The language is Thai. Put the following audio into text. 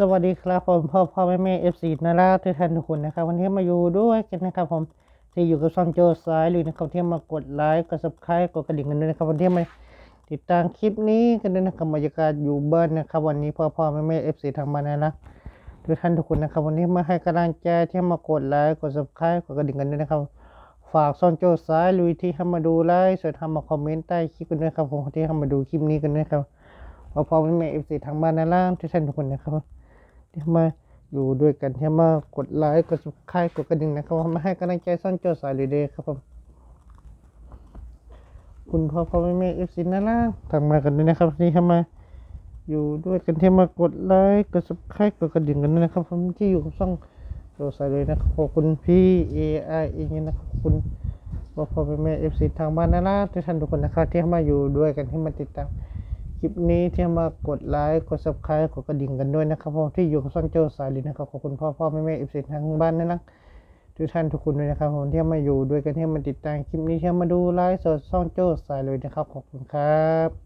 สวัสดีครับผมพ่อพ่อแม่แม่เอฟซีนาราทุกท่านทุกคนนะครับ วันนี้มาอยู่ด้วยกันนะครับผมที่อยู่กับช่องโจสายลุยนะครับที่มากดไลค์กดซับสไครต์กดกระดิ่งกันด้วยนะครับวันที่มาติดตามคลิปนี้กันด้วยนะครับบรรยากาศอยู่บ้านนะครับ วันนี้พ่อพ่อแม่แม่เอฟซีทางบ้านนะนะทุกท่านทุกคนนะครับ วันนี้มาให้กำลังใจที่มากดไลค์กดซับสไครต์กดกระดิ่งกันด้วยนะครับ ฝากช่องโจสายลุยที่ทำมาดูไลค์ส่วนทำมาคอมเมนต์ใต้คลิปกันด้วยครับผมที่ทำมาดูคลิปนี้กันด้วยครับพ่อพ่อแม่แม่เอฟซีทางบ้านนะล่ะทุกท่านทุกคนนะครับ ที่มาอยู่ด้วยกันที่มากดไลค์กด subscribe กดกระดิ่งนะครับมาให้กำลังใจซ่อนโจสายเลยเดย์ครับผมคุณพ่อพ่อแม่แม่เอฟซีน่ารักทำมากันด้วยนะครับที่เข้ามาอยู่ด้วยกันที่มากดไลค์กด subscribe กดกระดิ่งกันด้วยนะครับผมที่อยู่กับช่องโจสายเลยนะครับขอบคุณพี่เอไอเองนะครับคุณพ่อพ่อแม่แม่เอฟซีทางบ้านน่ารักทุกท่านทุกคนนะครับที่มาอยู่ด้วยกันที่มาติดตาม คลิปนี้ที่มากดไลค์กด subscribe กดกระดิ่งกันด้วยนะครับผมที่อยู่กับซ่องโจสายลินนะครับขอบคุณพ่อพ่อแม่แม่เอฟซีทางบ้านนั่นะทุกท่านทุกคนด้วยนะครับผมที่มาอยู่ด้วยกันที่มาติดตามคลิปนี้ที่มาดูไลฟ์สดซ่องโจสายเลยนะครับขอบคุณครับ